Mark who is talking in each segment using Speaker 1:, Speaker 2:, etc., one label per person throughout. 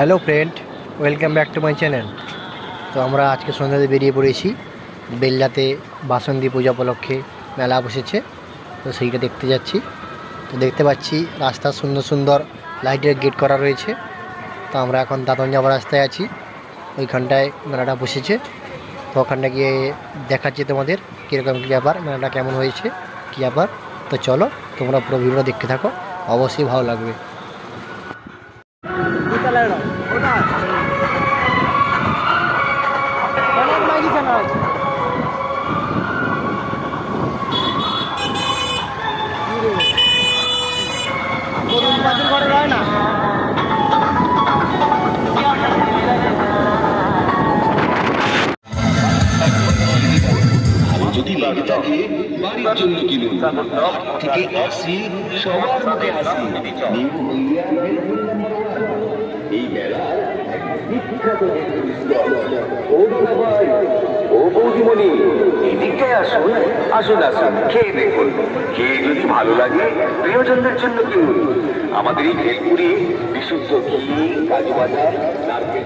Speaker 1: Hello friend, welcome back to my channel. তো আমরা আজকে সন্ধ্যাতে বেরিয়ে পড়েছি। বেল্লাতে বাসন্তী পূজা উপলক্ষে মেলা বসেছে, তো সেইটা দেখতে যাচ্ছি। তো দেখতে পাচ্ছি রাস্তা সুন্দর সুন্দর লাইটের গেট করা রয়েছে। তো আমরা এখন দাঁতন যাওয়ার রাস্তায় আছি। ওইখানটায় মেলাটা বসেছে। তো ওখানটা গিয়ে দেখাচ্ছি তোমাদের কীরকম কী ব্যাপার, মেলাটা কেমন হয়েছে, কী ব্যাপার। তো চলো তোমরা পুরো ভিডিওটা দেখতে থাকো। অবশ্যই ভালো লাগবে।
Speaker 2: থাকে বাড়ির জন্য কিনুন থেকে আসি সবার মধ্যে আসি এই ও বৌদিমণি এদিকটায় আসুন আসুন আসুন, খেয়ে দেখুন। খেয়ে যদি ভালো লাগে প্রিয়জনদের জন্য কিনুন আমাদের এই ভেলপুরি বিশুদ্ধ ঘি কাজু বাদাম নারকেল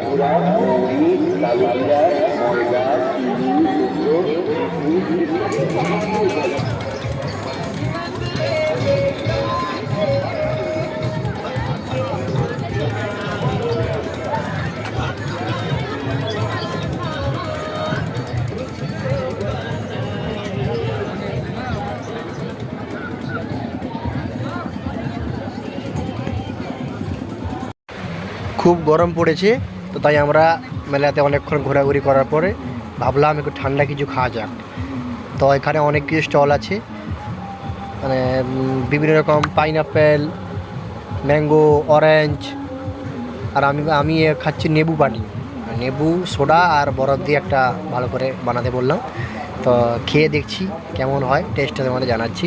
Speaker 2: ময়দা
Speaker 1: খুব গরম পড়েছে, তো তাই আমরা মেলাতে অনেকক্ষণ ঘোরাঘুরি করার পরে ভাবলাম একটু ঠান্ডা কিছু খাওয়া যাক। তো এখানে অনেক কিছু স্টল আছে। মানে বিভিন্ন রকম পাইনাপেল ম্যাঙ্গো অরেঞ্জ আর আমি আমি খাচ্ছি নেবু পানি। নেবু, সোডা আর বরফ দিয়ে একটা ভালো করে বানাতে বললাম। তো খেয়ে দেখছি কেমন হয় টেস্টটা তোমাদের জানাচ্ছি।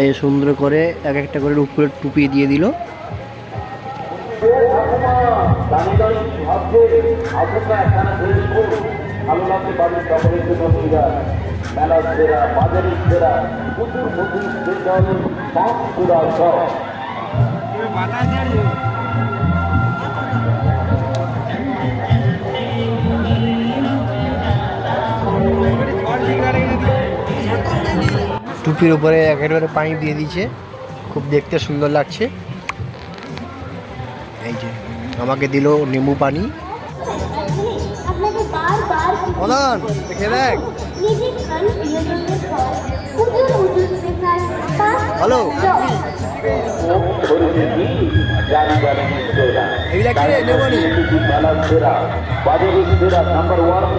Speaker 1: এই সুন্দর করে এক একটা করে উপরে টুপি দিয়ে দিল।
Speaker 2: দামি
Speaker 1: টুপির উপরে একেবারে পানি দিয়ে দিয়েছে। খুব দেখতে সুন্দর লাগছে। এই যে, আমাকে দিল নিম্বু পানি। হ্যালো। এগুলা কি রে
Speaker 2: বাজারের নাম্বার রকম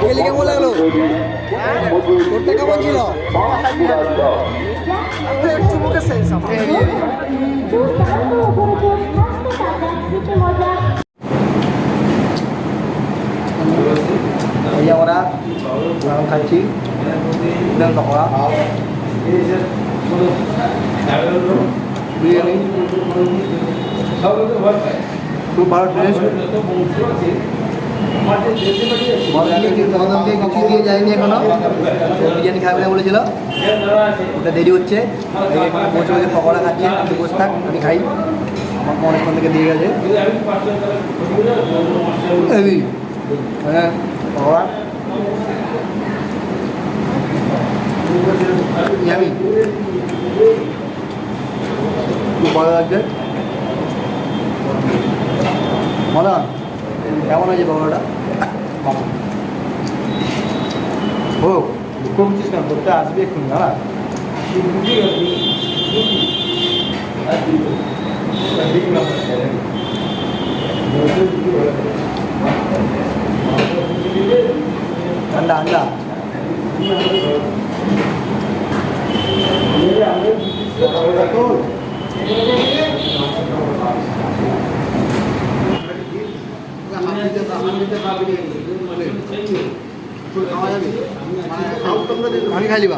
Speaker 1: খেলে কেমন লাগল? করতে কেমন ছিল এই। যে আমরা এখন খাচ্ছি। পকোড়া বিরিয়ানি। খুব ভালো টেস্ট তোমাদেরকে কিছু দিয়ে যায়নি এখনও বিরিয়ানি খাবে না বলেছিল ওটা দেরি হচ্ছে। বসে বসে পকোড়া খাচ্ছে। তুই বসে থাক আমি খাই। আমাকে অনেকক্ষণ থেকে দিয়ে গেছে। হ্যাঁ পকোড়া। খাবি খুব ভালো লাগছে। মদন কেমন আছে বাবাটা ও কমছিস না তোরটা আসবে এখন না ঠান্ডা ঠান্ডা পানি খাইলি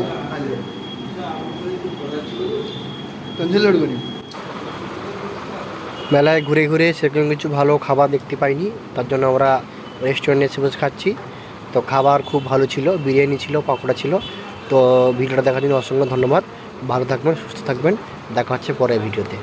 Speaker 1: মেলায় ঘুরে ঘুরে সেরকম কিছু ভালো খাবার দেখতে পাইনি, তার জন্য আমরা রেস্টুরেন্টে এসে বসে খাচ্ছি। তো খাবার খুব ভালো ছিল, বিরিয়ানি ছিল, পাকোড়া ছিল। তো ভিডিওটা দেখার জন্য অসংখ্য ধন্যবাদ। ভালো থাকবেন, সুস্থ থাকবেন। দেখা হচ্ছে পরের ভিডিওতে।